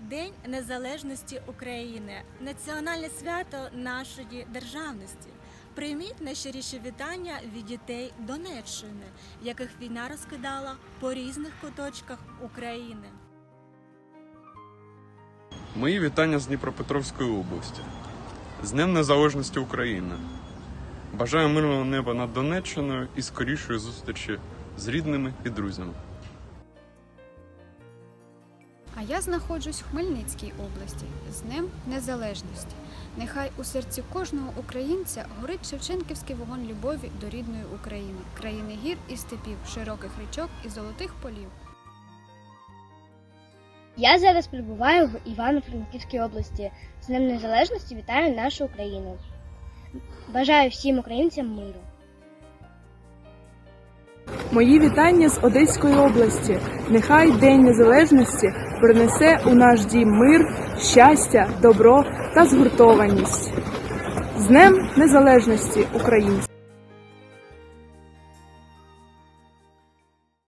День Незалежності України, національне свято нашої державності. Прийміть найщиріші вітання від дітей Донеччини, яких війна розкидала по різних куточках України. Мої вітання з Дніпропетровської області. З Днем Незалежності України. Бажаю мирного неба над Донеччиною і скорішої зустрічі з рідними і друзями. А я знаходжусь в Хмельницькій області з Днем Незалежності. Нехай у серці кожного українця горить Шевченківський вогонь любові до рідної України, країни гір і степів, широких річок і золотих полів. Я зараз перебуваю в Івано-Франківській області. З Днем Незалежності вітаю нашу Україну. Бажаю всім українцям миру. Мої вітання з Одеської області. Нехай День Незалежності принесе у наш дім мир, щастя, добро та згуртованість. З Днем Незалежності українців!